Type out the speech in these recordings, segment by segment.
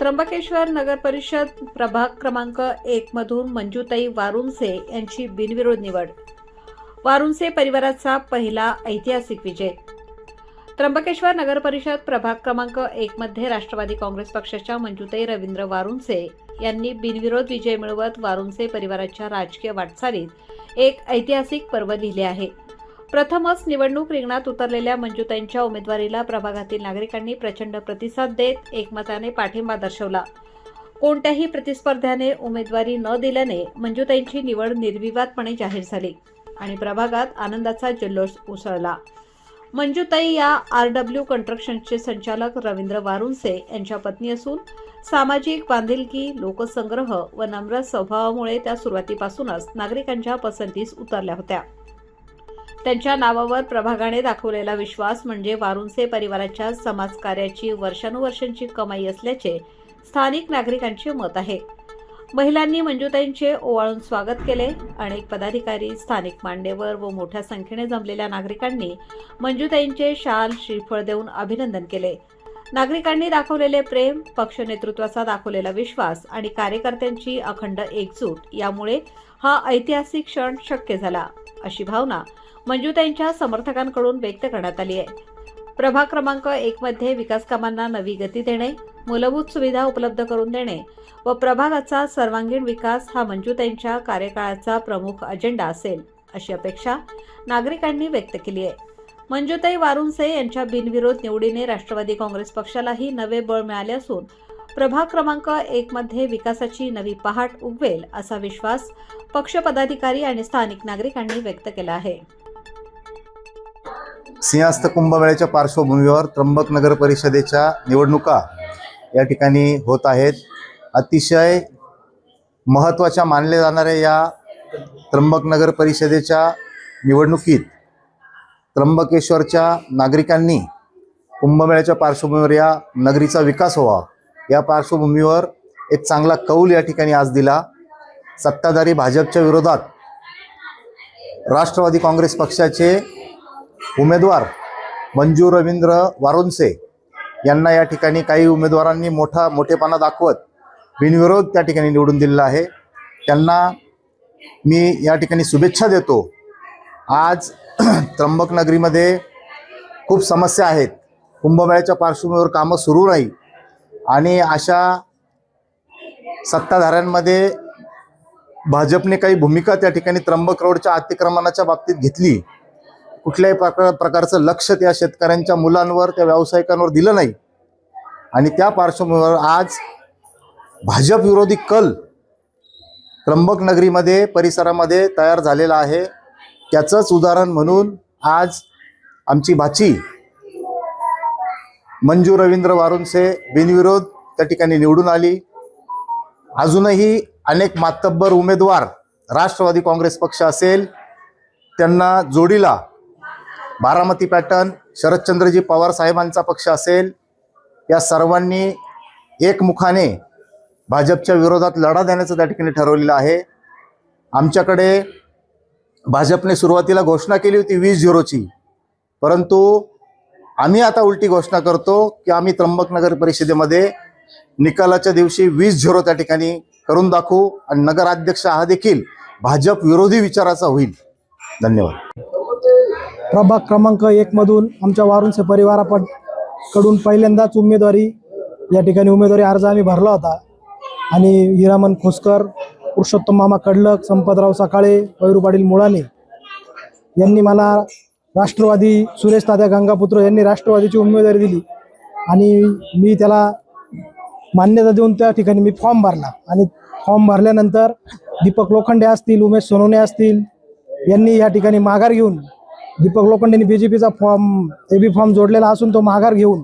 त्र्यंबकेश्वर नगर परिषद प्रभाग क्रमांक एक मधून मंजुताई वारुंसे यांची बिनविरोध निवड. वारुंसे परिवाराचा पहिला ऐतिहासिक विजय. त्र्यंबकेश्वर नगर परिषद प्रभाग क्रमांक एक मध्ये राष्ट्रवादी काँग्रेस पक्षाच्या मंजुताई रवींद्र वारुंसे यांनी बिनविरोध विजय मिळवत वारुंसे परिवाराच्या राजकीय वाटचालीत एक ऐतिहासिक पर्व लिहिले आहे. प्रथमच निवडणूक रिंगणात उतरलेल्या मंजुताईंच्या उमेदवारीला प्रभागातील नागरिकांनी प्रचंड प्रतिसाद देत एकमताने पाठिंबा दर्शवला. कोणत्याही प्रतिस्पर्ध्याने उमेदवारी न दिल्याने मंजुताईंची निवड निर्विवादपणे जाहीर झाली आणि प्रभागात आनंदाचा जल्लोष उसळला. मंजुताई या आर डब्ल्यू कन्स्ट्रक्शनचे संचालक रवींद्र वारुंसे यांच्या पत्नी असून सामाजिक बांधिलकी लोकसंग्रह व नम्र स्वभावामुळे त्या सुरुवातीपासूनच नागरिकांच्या पसंतीस उतरल्या होत्या. त्यांच्या नावावर प्रभागाने दाखवलेला विश्वास म्हणजे वारुंसे परिवाराच्या समाजकार्याची वर्षानुवर्षांची कमाई असल्याचे स्थानिक नागरिकांचे मत आहे. महिलांनी मंजुताईंचे ओवाळून स्वागत केले अनेक पदाधिकारी स्थानिक मान्यवर व मोठ्या संख्येने जमलेल्या नागरिकांनी मंजुताईंचे शाल श्रीफळ देऊन अभिनंदन केले. नागरिकांनी दाखवलेले प्रेम पक्ष नेतृत्वाचा दाखवलेला विश्वास आणि कार्यकर्त्यांची अखंड एकजूट यामुळे हा ऐतिहासिक क्षण शक्य झाला अशी भावना मंजुताईंच्या समर्थकांकडून व्यक्त करण्यात आली आहे. प्रभाग क्रमांक एक मध्ये विकास कामांना नवी गती देणे मूलभूत सुविधा उपलब्ध करून देणे व प्रभागाचा सर्वांगीण विकास हा मंजुताईंच्या कार्यकाळाचा प्रमुख अजेंडा असेल अशी अपेक्षा नागरिकांनी व्यक्त केली आहे. मंजुताई वारुंसे यांच्या बिनविरोध निवडीने राष्ट्रवादी काँग्रेस पक्षालाही नवे बळ मिळाले असून प्रभाग क्रमांक एक मध्ये विकासाची नवी पहाट उगवेल असा विश्वास पक्ष पदाधिकारी आणि स्थानिक नागरिकांनी व्यक्त केला आहे. सिंहस्थ कुंभमेळ्याच्या पार्श्वभूमीवर त्र्यंबक नगर परिषदेच्या निवडणुका या ठिकाणी होत आहेत. अतिशय महत्त्वाच्या मानल्या जाणाऱ्या या त्र्यंबक नगर परिषदेच्या निवडणुकीत त्र्यंबकेश्वरच्या नागरिकांनी कुंभमेळ्याच्या पार्श्वभूमीवर या नगरीचा विकास व्हावा. या पार्श्वभूमीवर एक चांगला कौल या ठिकाणी आज दिला. सत्ताधारी भाजपच्या विरोधात राष्ट्रवादी काँग्रेस पक्षाचे उमेदवार मंजू रवींद्र वारुंसे यांना या ठिकाणी काही उमेदवारांनी मोठा मोठेपणा दाखवत बिनविरोध त्या ठिकाणी निवडून दिलेला आहे. त्यांना मी या ठिकाणी शुभेच्छा देतो. आज त्र्यंबकनगरीमध्ये खूप समस्या आहेत. कुंभमेळ्याच्या पार्श्वभूमीवर कामं सुरू नाही. आणि अशा सत्ताधाऱ्यांमध्ये भाजपने काही भूमिका त्या ठिकाणी त्र्यंबक रोडच्या अतिक्रमणाच्या बाबतीत घेतली. कुठल्याही प्रकार प्रकारचं लक्ष त्या शेतकऱ्यांच्या मुलांवर त्या व्यावसायिकांवर दिलं नाही. आणि त्या पार्श्वभूमीवर आज भाजप विरोधी कल त्र्यंबक नगरीमध्ये परिसरामध्ये तयार झालेला आहे. त्याचंच उदाहरण म्हणून आज आमची भाची मंजू रवींद्र वारुंसे बिनविरोध त्या ठिकाणी निवडून आली. अजूनही अनेक मातब्बर उमेदवार राष्ट्रवादी काँग्रेस पक्ष असेल त्यांना जोडीला बारामती पॅटर्न शरदचंद्रजी पवार साहेबांचा पक्ष असेल या सर्वांनी एकमुखाने भाजपच्या विरोधात लढा देण्याचं त्या ठिकाणी ठरवलेलं आहे. आमच्याकडे भाजपने सुरुवातीला घोषणा केली होती वीस झिरोची परंतु आम्ही आता उलटी घोषणा करतो की आम्ही त्र्यंबक नगर परिषदेमध्ये निकालाच्या दिवशी वीस झिरो त्या ठिकाणी करून दाखवू आणि नगराध्यक्ष हा देखील भाजप विरोधी विचाराचा होईल. धन्यवाद. प्रभाग क्रमांक एकमधून आमच्या वारुंसे परिवारापटकडून पहिल्यांदाच उमेदवारी या ठिकाणी उमेदवारी अर्ज आम्ही भरला होता. आणि हिरामन खोसकर पुरुषोत्तम मामा कडलक संपतराव सकाळे वैरू पाटील मुळाने यांनी मला राष्ट्रवादी सुरेश तात्या गंगापुत्र यांनी राष्ट्रवादीची उमेदवारी दिली. आणि मी त्याला मान्यता देऊन त्या ठिकाणी मी फॉर्म भरला. आणि फॉर्म भरल्यानंतर दीपक लोखंडे असतील उमेश सोनवणे असतील यांनी या ठिकाणी माघार घेऊन दीपक लोखंडेंनी बी जे पीचा फॉर्म ए बी फॉर्म जोडलेला असून तो माघार घेऊन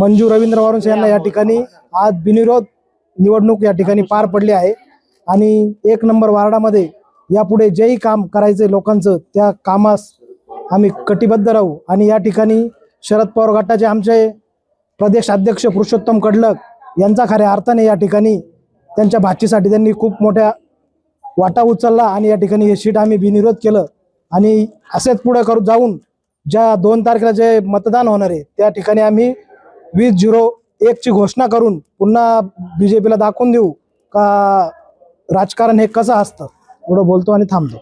मंजू रवींद्र वारुंस यांना या ठिकाणी आज बिनविरोध निवडणूक या ठिकाणी पार पडली आहे. आणि एक नंबर वार्डामध्ये यापुढे जेही काम करायचे लोकांचं त्या कामास आम्ही कटिबद्ध राहू. आणि या ठिकाणी शरद पवार गटाचे आमचे प्रदेश अध्यक्ष पुरुषोत्तम कडलक यांचा खऱ्या अर्थाने या ठिकाणी त्यांच्या भाचीसाठी त्यांनी खूप मोठ्या वाटा उचलला आणि या ठिकाणी हे शीट आम्ही बिनविरोध केलं. आणि असेच पुढे करू जाऊन ज्या दोन तारखेला जे मतदान होणार आहे त्या ठिकाणी आम्ही वीस झिरो एकची घोषणा करून पुन्हा बी जे पीला दाखवून देऊ का राजकारण हे कसं असतं? एवढं बोलतो आणि थांबतो.